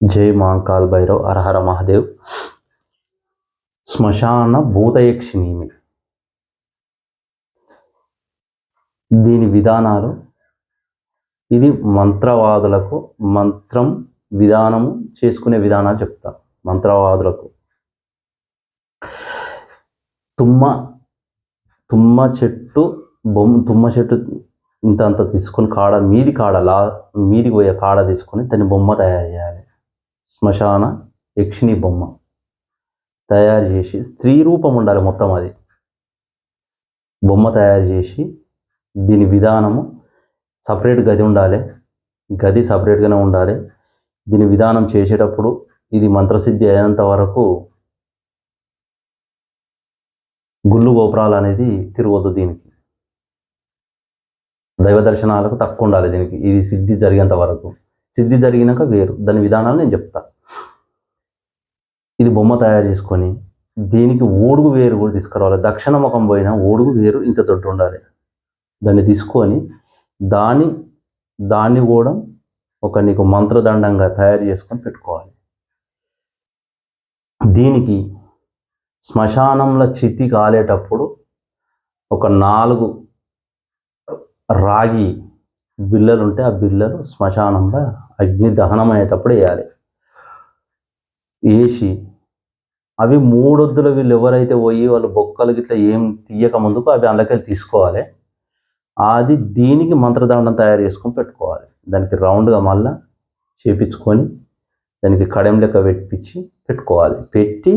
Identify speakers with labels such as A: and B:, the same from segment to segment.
A: జై మాంకాల్ భైరవ్ అరహర మహాదేవ్. శ్మశాన భూతయక్షిణీమి. దీని విధానాలు ఇది మంత్రవాదులకు మంత్రం విధానము చేసుకునే విధానాలు చెప్తా మంత్రవాదులకు. తుమ్మ తుమ్మ చెట్టు బొమ్మ తుమ్మ చెట్టు ఇంత అంత తీసుకొని కాడ మీది కాడ లా మీదికి పోయే కాడ తీసుకొని దాన్ని బొమ్మ తయారు చేయాలి. శ్మశాన యక్షిణి బొమ్మ తయారు చేసి స్త్రీ రూపం ఉండాలి మొత్తం అది. బొమ్మ తయారు చేసి దీని విధానము సపరేట్ గది ఉండాలి. గది సపరేట్గానే ఉండాలి. దీని విధానం చేసేటప్పుడు ఇది మంత్రసిద్ధి అయినంత వరకు గుళ్ళు గోపురాలు అనేది తిరగొద్దు దీనికి. దైవ దర్శనాలకు తక్కువ ఉండాలి దీనికి. ఇది సిద్ధి జరిగేంత వరకు. సిద్ధి జరిగినాక వేరు. దాని విధానాలు నేను చెప్తా. ఇది బొమ్మ తయారు చేసుకొని దీనికి ఓడుగు వేరు కూడా తీసుకురావాలి. దక్షిణ ముఖం పోయిన ఓడుగు వేరు ఇంత దొడ్డు ఉండాలి. దాన్ని తీసుకొని దాని దాన్ని కూడా ఒక నీకు మంత్రదండంగా తయారు చేసుకొని పెట్టుకోవాలి. దీనికి శ్మశానంలో చితి కాలేటప్పుడు ఒక నాలుగు రాగి బిల్లలు ఉంటే ఆ బిల్లలు శ్మశానంలో అగ్ని దహనం అయ్యేటప్పుడు వేయాలి. వేసి అవి మూడొద్దుల వీళ్ళు ఎవరైతే పోయి వాళ్ళు బొక్కలు గిట్లా ఏం తీయక ముందుకు అవి అందులోకి తీసుకోవాలి. అది దీనికి మంత్రదండం తయారు చేసుకొని పెట్టుకోవాలి. దానికి రౌండ్గా మళ్ళా చేపించుకొని దానికి కడెం లెక్క పెట్టించి పెట్టుకోవాలి. పెట్టి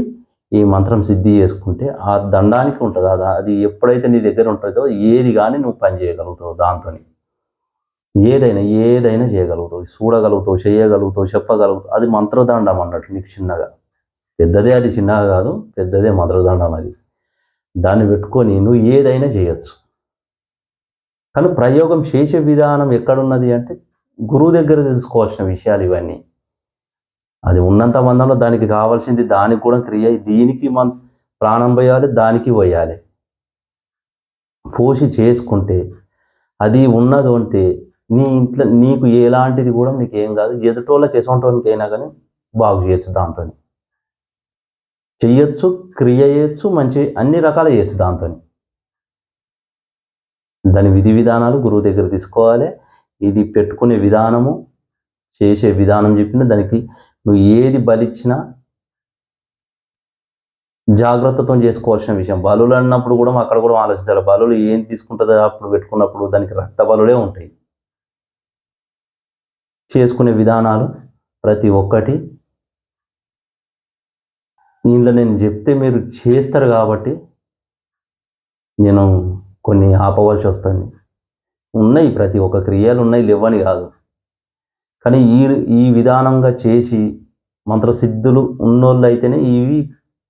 A: ఈ మంత్రం సిద్ధి చేసుకుంటే ఆ దండానికి ఉంటుంది. అది అది ఎప్పుడైతే నీ దగ్గర ఉంటుందో ఏది కానీ నువ్వు పని చేయగలుగుతావు దాంతో ఏదైనా ఏదైనా చేయగలుగుతావు చూడగలుగుతావు చేయగలుగుతావు చెప్పగలుగుతావు. అది మంత్రదండం అన్నట్టు నీకు చిన్నగా. పెద్దదే అది చిన్నగా కాదు పెద్దదే మంత్రదండం అది. దాన్ని పెట్టుకొని నువ్వు ఏదైనా చేయొచ్చు. కానీ ప్రయోగం చేసే విధానం ఎక్కడున్నది అంటే గురువు దగ్గర తెలుసుకోవాల్సిన విషయాలు ఇవన్నీ. అది ఉన్నంత మందంలో దానికి కావాల్సింది దానికి కూడా క్రియ దీనికి మన ప్రాణం పోయాలి దానికి పోయాలి. పోసి చేసుకుంటే అది ఉన్నదంటే నీ ఇంట్లో నీకు ఎలాంటిది కూడా నీకు ఏం కాదు. ఎదుటోళ్ళకి ఎసొంటోళ్ళకి అయినా కానీ బాగు చేయొచ్చు దాంతో చెయ్యొచ్చు క్రియ చేయొచ్చు మంచి అన్ని రకాలు చేయొచ్చు దాంతో దాని విధి విధానాలు గురువు దగ్గర తీసుకోవాలి. ఇది పెట్టుకునే విధానము చేసే విధానం చెప్పిన దానికి నువ్వు ఏది బలిచ్చినా జాగ్రత్తతో చేసుకోవాల్సిన విషయం. బలులు అన్నప్పుడు కూడా అక్కడ కూడా ఆలోచించాలి. బలులు ఏం తీసుకుంటుందో అప్పుడు పెట్టుకున్నప్పుడు దానికి రక్త బలులే ఉంటాయి. చేసుకునే విధానాలు ప్రతి ఒక్కటి. ఇందులో నేను చెప్తే మీరు చేస్తారు కాబట్టి నేను కొన్ని ఆపవలసి వస్తుంది. ఉన్నాయి ప్రతి ఒక్క క్రియలు ఉన్నాయి లేవని కాదు. కానీ ఈ ఈ విధానంగా చేసి మంత్రసిద్ధులు ఉన్నోళ్ళు అయితేనే ఇవి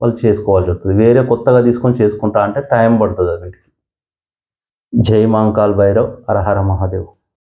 A: వాళ్ళు చేసుకోవాల్సి వస్తుంది. వేరే కొత్తగా తీసుకొని చేసుకుంటా అంటే టైం పడుతుంది వీటికి జై మాంకాల్ భైరవ్ హరహర మహాదేవ్.